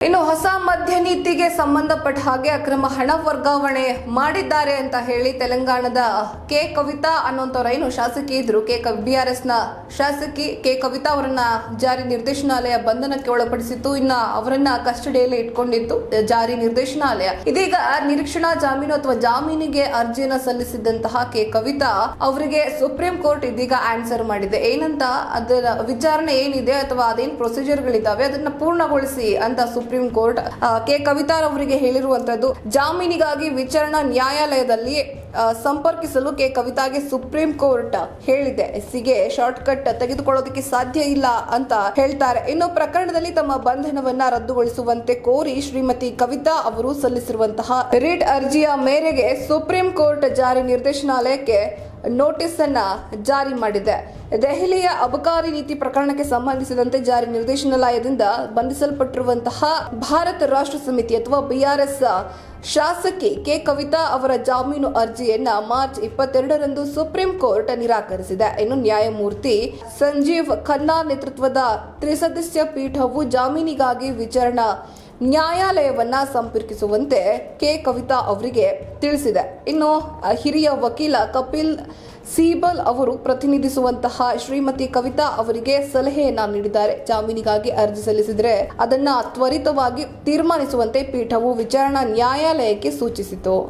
એનો હસા મધ્યની ನೀತಿಗೆ ಸಂಬಂಧಪಟ್ಟ ಹಾಗೆ ಅಕ್ರಮ ಹಣ ವರ್ಗಾವಣೆ ಮಾಡಿದ್ದಾರೆ ಅಂತ ಹೇಳಿ ತೆಲಂಗಾಣದ ಕೆ ಕವಿತಾ ಅನ್ನುವಂಥವ್ರ ಏನು ಶಾಸಕಿ ಇದ್ರು? ಕೆ ಎಸ್ನ ಶಾಸಕಿ ಕೆ ಕವಿತಾ ಅವರನ್ನ ಜಾರಿ ನಿರ್ದೇಶನಾಲಯ ಬಂಧನಕ್ಕೆ ಒಳಪಡಿಸಿತ್ತು. ಇನ್ನ ಅವರನ್ನ ಕಸ್ಟಡಿಯಲ್ಲಿ ಇಟ್ಕೊಂಡಿತ್ತು ಜಾರಿ ನಿರ್ದೇಶನಾಲಯ. ಇದೀಗ ನಿರೀಕ್ಷಣಾ ಜಾಮೀನು ಅಥವಾ ಜಾಮೀನಿಗೆ ಅರ್ಜಿಯನ್ನ ಸಲ್ಲಿಸಿದಂತಹ ಕೆ ಕವಿತಾ ಅವರಿಗೆ ಸುಪ್ರೀಂ ಕೋರ್ಟ್ ಇದೀಗ ಆನ್ಸರ್ ಮಾಡಿದೆ. ಏನಂತ ಅದರ ವಿಚಾರಣೆ ಏನಿದೆ ಅಥವಾ ಅದೇನ್ ಪ್ರೊಸೀಜರ್ಗಳಿದ್ದಾವೆ ಅದನ್ನ ಪೂರ್ಣಗೊಳಿಸಿ ಅಂತ ಸುಪ್ರೀಂ ಕೋರ್ಟ್ ಕೆ ಕೆ ಅವರಿಗೆ ಹೇಳಿರುವಂತದ್ದು ಜಾಮೀನಿಗಾಗಿ ವಿಚಾರಣಾ ನ್ಯಾಯಾಲಯದಲ್ಲಿ ಸಂಪರ್ಕಿಸಲು ಕೆ. ಕವಿತಾಗೆ ಸುಪ್ರೀಂ ಕೋರ್ಟ್ ಹೇಳಿದೆ. ಎಸ್ಸಿಗೆ ಶಾರ್ಟ್ ಕಟ್ ತೆಗೆದುಕೊಳ್ಳೋದಕ್ಕೆ ಸಾಧ್ಯ ಇಲ್ಲ ಅಂತ ಹೇಳ್ತಾರೆ. ಇನ್ನು ಪ್ರಕರಣದಲ್ಲಿ ತಮ್ಮ ಬಂಧನವನ್ನ ರದ್ದುಗೊಳಿಸುವಂತೆ ಕೋರಿ ಶ್ರೀಮತಿ ಕವಿತಾ ಅವರು ಸಲ್ಲಿಸಿರುವಂತಹ ರಿಟ್ ಅರ್ಜಿಯ ಮೇರೆಗೆ ಸುಪ್ರೀಂ ಕೋರ್ಟ್ ಜಾರಿ ನಿರ್ದೇಶನಾಲಯಕ್ಕೆ ನೋಟಿಸ್ ಅನ್ನ ಜಾರಿ ಮಾಡಿದೆ. ದೆಹಲಿಯ ಅಬಕಾರಿ ನೀತಿ ಪ್ರಕರಣಕ್ಕೆ ಸಂಬಂಧಿಸಿದಂತೆ ಜಾರಿ ನಿರ್ದೇಶನಾಲಯದಿಂದ ಬಂಧಿಸಲ್ಪಟ್ಟಿರುವಂತಹ ಭಾರತ ರಾಷ್ಟ್ರ ಸಮಿತಿ ಅಥವಾ ಬಿಆರ್ಎಸ್ ಶಾಸಕಿ ಕೆ. ಕವಿತಾ ಅವರ ಜಾಮೀನು ಅರ್ಜಿಯನ್ನ ಮಾರ್ಚ್ ಇಪ್ಪತ್ತೆರಡರಂದು ಸುಪ್ರೀಂ ಕೋರ್ಟ್ ನಿರಾಕರಿಸಿದೆ. ಇನ್ನು ನ್ಯಾಯಮೂರ್ತಿ ಸಂಜೀವ್ ಖನ್ನಾ ನೇತೃತ್ವದ ತ್ರಿಸದಸ್ಯ ಪೀಠವು ಜಾಮೀನಿಗಾಗಿ ವಿಚಾರಣಾ ನ್ಯಾಯಾಲಯವನ್ನ ಸಂಪರ್ಕಿಸುವಂತೆ ಕೆ. ಕವಿತಾ ಅವರಿಗೆ ತಿಳಿಸಿದೆ. ಇನ್ನು ಹಿರಿಯ ವಕೀಲ ಕಪಿಲ್ ಸೀಬಲ್ ಅವರು ಪ್ರತಿನಿಧಿಸುವಂತಹ ಶ್ರೀಮತಿ ಕವಿತಾ ಅವರಿಗೆ ಸಲಹೆಯನ್ನ ನೀಡಿದ್ದಾರೆ. ಜಾಮೀನಿಗಾಗಿ ಅರ್ಜಿ ಸಲ್ಲಿಸಿದರೆ ಅದನ್ನ ತ್ವರಿತವಾಗಿ ತೀರ್ಮಾನಿಸುವಂತೆ ಪೀಠವು ವಿಚಾರಣಾ ನ್ಯಾಯಾಲಯಕ್ಕೆ ಸೂಚಿಸಿತು.